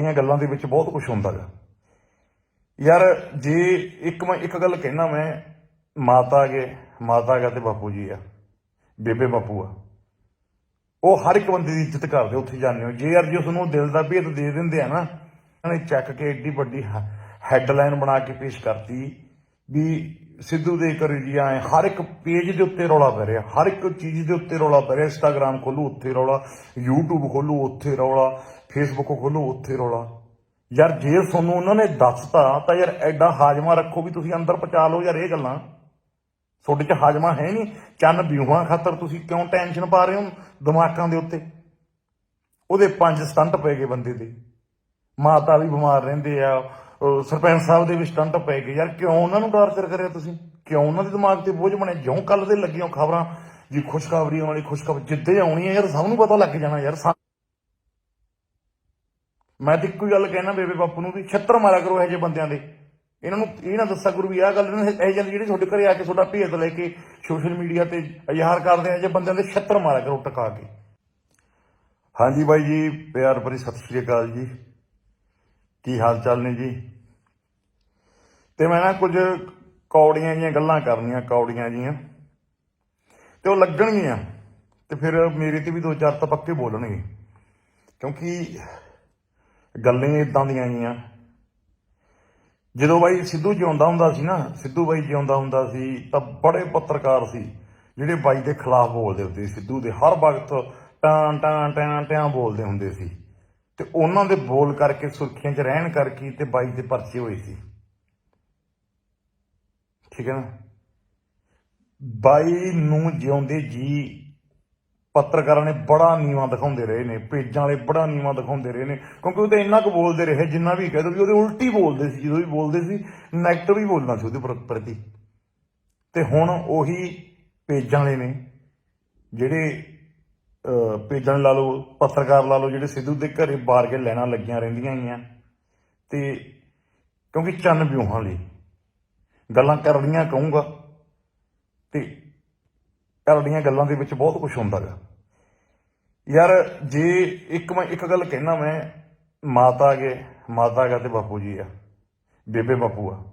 ਤੁਹਾਡੀਆਂ ਗੱਲਾਂ ਦੇ ਵਿੱਚ ਬਹੁਤ ਕੁਝ ਹੁੰਦਾ ਗਾ। ਯਾਰ, ਜੇ ਇੱਕ ਮੈਂ ਇੱਕ ਗੱਲ ਕਹਿਣਾ ਮੈਂ, ਮਾਤਾ ਗੇ ਮਾਤਾ ਗਾ ਤੇ ਬਾਪੂ ਜੀ ਆ, ਬੇਬੇ ਬਾਪੂ ਆ, ਉਹ ਹਰ ਇੱਕ ਬੰਦੇ ਦੀ ਇੱਜ਼ਤ ਕਰਦੇ ਉੱਥੇ ਜਾਂਦੇ ਹੋ। ਜੇ ਯਾਰ ਜੇ ਉਸਨੂੰ ਦਿਲ ਦਾ ਭੇਤ ਦੇ ਦਿੰਦੇ ਆ ਨਾ, ਉਹਨੇ ਨੇ ਚੱਕ ਕੇ ਏਡੀ ਵੱਡੀ ਹੈਡਲਾਈਨ ਬਣਾ ਕੇ ਪੇਸ਼ ਕਰਤੀ ਵੀ ਸਿੱਧੂ ਦੇ ਘਰ ਜੀ ਆਏ, ਹਰ ਇੱਕ ਪੇਜ ਦੇ ਉੱਤੇ ਰੌਲਾ ਪੈ ਰਿਹਾ, ਹਰ ਇੱਕ ਚੀਜ਼ ਦੇ ਉੱਤੇ ਰੌਲਾ ਪੈ ਰਿਹਾ ਇੰਸਟਾਗ੍ਰam ਖੋਲੂ, ਉੱਥੇ ਰੌਲਾ, YouTube ਖੋਲੂ, ਉੱਥੇ ਰੌਲਾ, Facebook ਖੋਲੂ, ਉੱਥੇ ਰੌਲਾ। ਯਾਰ ਜੇ ਤੁਹਾਨੂੰ ਉਹਨਾਂ ਨੇ ਦੱਸਤਾ, ਤਾਂ ਯਾਰ ਐਡਾ ਹਾਜਮਾ ਰੱਖੋ ਵੀ ਤੁਸੀਂ ਅੰਦਰ ਪਚਾ ਲਓ ਯਾਰ ਇਹ ਗੱਲਾਂ। ਤੁਹਾਡੇ 'ਚ ਹਾਜਮਾ ਹੈ ਨਹੀਂ, ਚੰਨ ਵਿਊਹਾਂ ਖਾਤਰ ਤੁਸੀਂ ਕਿਉਂ ਟੈਨਸ਼ਨ ਪਾ ਰਹੇ ਹੋ ਦਿਮਾਗਾਂ ਦੇ ਉੱਤੇ? ਉਹਦੇ ਪੰਜ ਸਟੰਟ ਪੈ ਗਏ ਬੰਦੇ ਦੇ। ਮਾਤਾ ਵੀ ਬਿਮਾਰ ਰਹਿੰਦੇ ਆ ਸਰਪੰਚ ਸਾਹਿਬ ਦੇ ਵੀ ਸਟੰਟ ਪੈ ਗਏ। ਯਾਰ ਕਿਉਂ ਉਹਨਾਂ ਨੂੰ ਟਾਰਚਰ ਕਰਿਆ ਤੁਸੀਂ? ਕਿਉਂ ਉਹਨਾਂ ਦੇ ਦਿਮਾਗ ਤੇ ਬੋਝ ਬਣੇ? ਜਿਉਂ ਕੱਲ ਦੇ ਲੱਗੀਆਂ ਖਬਰਾਂ, ਜੀ ਖੁਸ਼ਖਬਰੀ ਆਉਣ ਵਾਲੀ ਖੁਸ਼ਖਬਰ ਜਿੱਦੇ ਆਉਣੀ ਹੈ ਯਾਰ ਸਭ ਨੂੰ ਪਤਾ ਲੱਗ ਜਾਣਾ ਯਾਰ। ਮੈਂ ਤਾਂ ਇੱਕੋ ਹੀ ਗੱਲ ਕਹਿਣਾ ਬੇਬੇ ਬਾਪੂ ਨੂੰ ਵੀ ਛੱਤਰ ਮਾਰਿਆ ਕਰੋ ਇਹੋ ਜਿਹੇ ਬੰਦਿਆਂ ਦੇ। ਇਹਨਾਂ ਨੂੰ ਇਹ ਨਾ ਦੱਸਿਆ ਕਰੋ ਵੀ ਆਹ ਗੱਲ ਨੇ ਇਹ ਜਿਹੇ ਜਿਹੜੇ ਤੁਹਾਡੇ ਘਰੇ ਆ ਕੇ ਤੁਹਾਡਾ ਭੇਦ ਲੈ ਕੇ ਸੋਸ਼ਲ ਮੀਡੀਆ ਤੇ ਇਜ਼ਹਾਰ ਕਰਦੇ ਆ ਜੇ ਬੰਦਿਆਂ ਦੇ ਛੱਤਰ ਮਾਰਿਆ ਕਰੋ ਟਕਾ ਕੇ। ਹਾਂਜੀ ਬਾਈ ਜੀ, ਪਿਆਰ ਭਰੀ ਸਤਿ ਸ਼੍ਰੀ ਅਕਾਲ ਜੀ। ਕੀ ਹਾਲ ਚਾਲ ਨੇ ਜੀ? ਤੇ ਮੈਂ ਨਾ ਕੁਝ ਕੌੜੀਆਂ ਜੀਆਂ ਗੱਲਾਂ ਕਰਨੀਆਂ, ਕੌੜੀਆਂ ਜੀਆਂ ਤੇ ਉਹ ਲੱਗਣਗੀਆਂ, ਤੇ ਫਿਰ ਮੇਰੇ ਤੇ ਵੀ ਦੋ ਚਾਰ ਤਾਂ ਪੱਕੇ ਬੋਲਣਗੇ। ਕਿਉਂਕਿ ਗੱਲਾਂ ਹੀ ਇਦਾਂ ਦੀਆਂ ਆਈਆਂ ਜਦੋਂ ਬਾਈ ਸਿੱਧੂ ਜਿਉਂਦਾ ਹੁੰਦਾ ਸੀ ਨਾ, ਸਿੱਧੂ ਬਾਈ ਜਿਉਂਦਾ ਹੁੰਦਾ ਸੀ, ਤਾਂ ਬੜੇ ਪੱਤਰਕਾਰ ਸੀ, ਜਿਹੜੇ ਬਾਈ ਦੇ ਖਿਲਾਫ ਬੋਲਦੇ ਹੁੰਦੇ ਸੀ। ਸਿੱਧੂ ਦੇ ਹਰ ਵਕਤ ਟਾਂ ਟਾਂ ਟਾਂ ਟਾਂ ਬੋਲਦੇ ਹੁੰਦੇ ਸੀ। ਤੇ ਉਹਨਾਂ ਦੇ ਬੋਲ ਕਰਕੇ ਸੁਰਖੀਆਂ 'ਚ ਰਹਿਣ ਕਰਕੇ ਤੇ ਬਾਈ ਦੇ ਪਰਚੇ ਹੋਏ ਸੀ। ਠੀਕ ਹੈ ਨਾ? ਬਾਈ ਨੂੰ ਜਿਉਂਦੇ ਜੀ, ਪੱਤਰਕਾਰਾਂ ਨੇ ਬੜਾ ਨੀਵਾ ਦਿਖਾਉਂਦੇ ਰਹੇ ਨੇ, ਪੇਜਾਂ ਵਾਲੇ ਬੜਾ ਨੀਵਾ ਦਿਖਾਉਂਦੇ ਰਹੇ ਨੇ, ਕਿਉਂਕਿ ਉਹ ਤਾਂ ਇੰਨਾ ਕੁ ਬੋਲਦੇ ਰਹੇ, ਜਿੰਨਾ ਵੀ ਕਹਿ ਦੋ ਵੀ ਉਹਦੇ ਉਲਟੀ ਬੋਲਦੇ ਸੀ, ਜਦੋਂ ਵੀ ਬੋਲਦੇ ਸੀ ਨੈਗੇਟਿਵ ਹੀ ਬੋਲਣਾ ਸੀ ਉਹਦੇ ਪ੍ਰ- ਪ੍ਰਤੀ। ਤੇ ਹੁਣ ਉਹੀ ਪੇਜਾਂ ਵਾਲੇ ਨੇ, ਜਿਹੜੇ ਪੇਜਾਂ ਲਾ ਲਓ, ਪੱਤਰਕਾਰ ਲਾ ਲਓ, ਜਿਹੜੇ ਸਿੱਧੂ ਦੇ ਘਰੇ ਬਾਰ ਕੇ ਲੈਣਾ ਲੱਗੀਆਂ ਰਹਿੰਦੀਆਂ ਹੈਗੀਆਂ। ਤੇ ਕਿਉਂਕਿ ਚੰਨ ਵਿਊਹਾਂ ਲਈ ਗੱਲਾਂ ਕਰਨੀਆਂ ਕਹੂੰਗਾ। ਤੇ ਕਰਨੀਆਂ ਗੱਲਾਂ ਦੇ ਵਿੱਚ ਬਹੁਤ ਕੁਝ ਹੁੰਦਾ ਗਾ। ਯਾਰ, ਜੇ ਇੱਕ ਮੈਂ ਇੱਕ ਗੱਲ ਕਹਿਣਾ ਮੈਂ, ਮਾਤਾ ਗੇ ਮਾਤਾ ਗਾ ਤੇ ਬਾਪੂ ਜੀ ਆ, ਬੇਬੇ ਬਾਪੂ ਆ।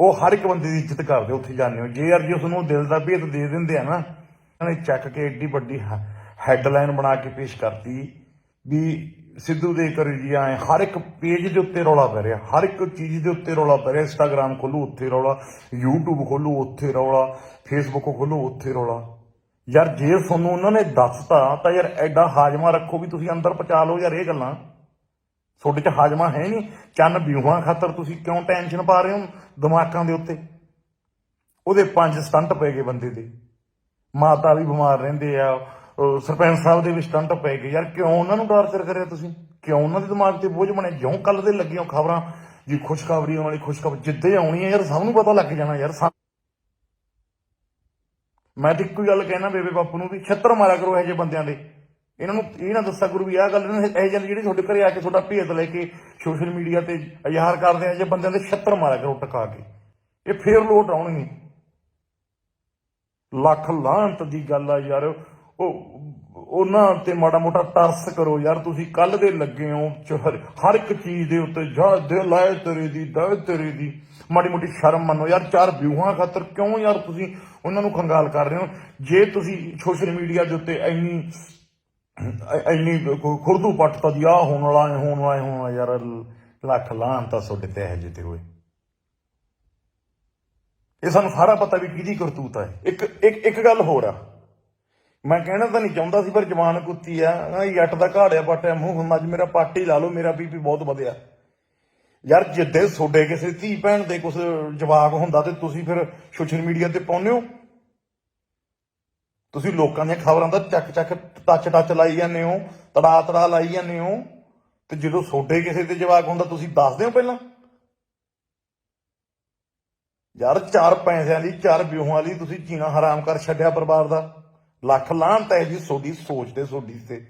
ਉਹ ਹਰ ਇੱਕ ਬੰਦੇ ਦੀ ਇੱਜ਼ਤ ਕਰਦੇ ਉੱਥੇ ਜਾਂਦੇ ਹੋ ਜੇ ਯਾਰ ਜੇ ਉਸਨੂੰ ਦਿਲ ਦਾ ਭੇਤ ਦੇ ਦਿੰਦੇ ਆ ਨਾ, ਉਹਨੇ ਨੇ ਚੱਕ ਕੇ ਏਡੀ ਵੱਡੀ ਹੈਡਲਾਈਨ ਬਣਾ ਕੇ ਪੇਸ਼ ਕਰਤੀ ਵੀ ਸਿੱਧੂ ਦੇ ਘਰ ਜੀ ਆਏ, ਹਰ ਇੱਕ ਪੇਜ ਦੇ ਉੱਤੇ ਰੌਲਾ ਪੈ ਰਿਹਾ, ਹਰ ਇੱਕ ਚੀਜ਼ ਦੇ ਉੱਤੇ ਰੌਲਾ ਪੈ ਰਿਹਾ ਇੰਸਟਾਗ੍ਰam ਖੋਲੂ, ਉੱਥੇ ਰੌਲਾ, YouTube ਖੋਲੂ, ਉੱਥੇ ਰੌਲਾ, Facebook ਖੋਲੂ, ਉੱਥੇ ਰੌਲਾ। ਯਾਰ ਜੇ ਤੁਹਾਨੂੰ ਉਹਨਾਂ ਨੇ ਦੱਸਤਾ, ਤਾਂ ਯਾਰ ਐਡਾ ਹਾਜਮਾ ਰੱਖੋ ਵੀ ਤੁਸੀਂ ਅੰਦਰ ਪਚਾ ਲਓ ਯਾਰ ਇਹ ਗੱਲਾਂ। ਤੁਹਾਡੇ 'ਚ ਹਾਜਮਾ ਹੈ ਨਹੀਂ, ਚੰਨ ਵਿਊਹਾਂ ਖਾਤਰ ਤੁਸੀਂ ਕਿਉਂ ਟੈਨਸ਼ਨ ਪਾ ਰਹੇ ਹੋ ਦਿਮਾਗਾਂ ਦੇ ਉੱਤੇ? ਉਹਦੇ ਪੰਜ ਸਟੰਟ ਪੈ ਗਏ ਬੰਦੇ ਦੇ। ਮਾਤਾ ਵੀ ਬਿਮਾਰ ਰਹਿੰਦੇ ਆ ਸਰਪੰਚ ਸਾਹਿਬ ਦੇ ਵੀ ਸਟੰਟ ਪੈ ਗਏ। ਯਾਰ ਕਿਉਂ ਉਹਨਾਂ ਨੂੰ ਟਾਰਚਰ ਕਰਿਆ ਤੁਸੀਂ? ਕਿਉਂ ਉਹਨਾਂ ਦੇ ਦਿਮਾਗ ਤੇ ਬੋਝ ਬਣੇ? ਜਿਉਂ ਕੱਲ ਦੇ ਲੱਗੀਆਂ ਖਬਰਾਂ, ਜੀ ਖੁਸ਼ਖਬਰੀ ਆਉਣ ਵਾਲੀ ਖੁਸ਼ਖਬਰ ਜਿੱਦੇ ਆਉਣੀ ਹੈ, ਯਾਰ ਸਭ ਨੂੰ ਪਤਾ ਲੱਗ ਜਾਣਾ ਯਾਰ। ਮੈਂ ਤਾਂ ਇੱਕੋ ਗੱਲ ਕਹਿਣਾ ਬੇਬੇ ਬਾਪੂ ਨੂੰ ਵੀ, ਛੱਤਰ ਮਾਰਿਆ ਕਰੋ ਇਹੋ ਜਿਹੇ ਬੰਦਿਆਂ ਦੇ। ਇਹਨਾਂ ਨੂੰ ਇਹ ਨਾ ਦੱਸਿਆ ਕਰੋ ਵੀ ਆਹ ਗੱਲ ਨੇ ਇਹ ਜਿਹੇ ਜਿਹੜੇ ਤੁਹਾਡੇ ਘਰੇ ਆ ਕੇ ਤੁਹਾਡਾ ਭੇਤ ਲੈ ਕੇ ਸੋਸ਼ਲ ਮੀਡੀਆ ਤੇ ਇਜ਼ਹਾਰ ਕਰਦੇ ਆ ਜੇ ਬੰਦਿਆਂ ਦੇ ਛੱਤਰ ਮਾਰਿਆ ਕਰੋ ਟਕਾ ਕੇ। ਇਹ ਫੇਰ ਲੋਟ ਆਉਣਗੇ। ਲੱਖ ਲਾਂਤ ਦੀ ਗੱਲ ਆ ਯਾਰ। ਉਹ, ਉਹਨਾਂ ਤੇ ਮਾੜਾ ਮੋਟਾ ਤਰਸ ਕਰੋ ਯਾਰ, ਤੁਸੀਂ ਕੱਲ ਦੇ ਲੱਗੇ ਹੋ, ਚ- ਹਰ- ਇੱਕ ਚੀਜ਼ ਦੇ ਉੱਤੇ, ਜਾ ਦਿਲ ਆਏ ਤੇਰੇ ਦੀ ਦਵੇ ਤੇਰੇ ਦੀ, ਮਾੜੀ ਮੋਟੀ ਸ਼ਰਮ ਮੰਨੋ। ਯਾਰ, ਚਾਰ ਵਿਊਹਾਂ ਖਾਤਰ ਕਿਉਂ ਯਾਰ ਤੁਸੀਂ ਉਹਨਾਂ ਨੂੰ ਖੰਗਾਲ ਕਰ ਰਹੇ ਹੋ? ਜੇ ਤੁਸੀਂ ਸੋਸ਼ਲ ਮੀਡੀਆ ਦੇ ਉੱਤੇ ਇੰਨੀ ਇੰਨੀ ਖੁਰਦੂ ਪੱਟ ਦੀ ਆ ਹੋਣ ਵਾਲਾ ਹੋਣ ਵਾਲਾ ਹੋਣ ਵਾਲਾ, ਯਾਰ, ਲੱਖ ਲਾਂਤ ਤੁਹਾਡੇ ਤੇ ਇਹ ਜਿਹੇ ਹੋਏ। ਇਹ ਸਾਨੂੰ ਸਾਰਾ ਪਤਾ ਵੀ ਕਿਹਦੀ ਕਰਤੂਤ ਹੈ ਇੱਕ ਇੱਕ ਇੱਕ ਗੱਲ ਹੋਰ ਆ। ਮੈਂ ਕਹਿਣਾ ਤਾਂ ਨਹੀਂ ਚਾਹੁੰਦਾ ਸੀ, ਪਰ ਜਵਾਨ ਕੁੱਤੀ ਆ। ਆਹ ਦਾ ਘਾੜਿਆ ਪਾਟਿਆ ਮੂੰਹ ਹੁਣ ਅੱਜ ਮੇਰਾ ਪਾਟੀ ਲਾ ਲਓ, ਮੇਰਾ ਬੀਪੀ ਬਹੁਤ ਵਧਿਆ। ਯਾਰ, ਜਿੱਦੇ ਤੁਹਾਡੇ ਕਿਸੇ ਧੀ ਭੈਣ ਦੇ ਕੁਝ ਜਵਾਬ ਹੁੰਦਾ ਤੇ ਤੁਸੀਂ ਫਿਰ ਸੋਸ਼ਲ ਮੀਡੀਆ ਤੇ ਪਾਉਂਦੇ ਹੋ? ਤੁਸੀਂ ਲੋਕਾਂ ਦੀਆਂ ਖਬਰਾਂ ਦਾ ਚੱਕ ਚੱਕ ਟੱਚ ਟੱਚ ਲਾਈ ਜਾਂਦੇ ਹੋ, ਤੜਾ ਤੜਾ ਲਾਈ ਜਾਂਦੇ ਹੋ। ਤੇ ਜਦੋਂ ਤੁਹਾਡੇ ਕਿਸੇ ਤੇ ਜਵਾਬ ਹੁੰਦਾ, ਤੁਸੀਂ ਦੱਸਦੇ ਹੋ ਪਹਿਲਾਂ? ਯਾਰ, ਚਾਰ ਪੈਸਿਆਂ ਲਈ ਚਾਰ ਵਿਊਹਾਂ ਲਈ ਤੁਸੀਂ ਜੀਣਾ ਹਰਾਮ ਕਰ ਛੱਡਿਆ ਪਰਿਵਾਰ ਦਾ। ਲੱਖ ਲਾਂਤ ਹੈ ਜੀ ਤੁਹਾਡੀ ਸੋਚ ਤੇ ਤੁਹਾਡੀ ਤੇ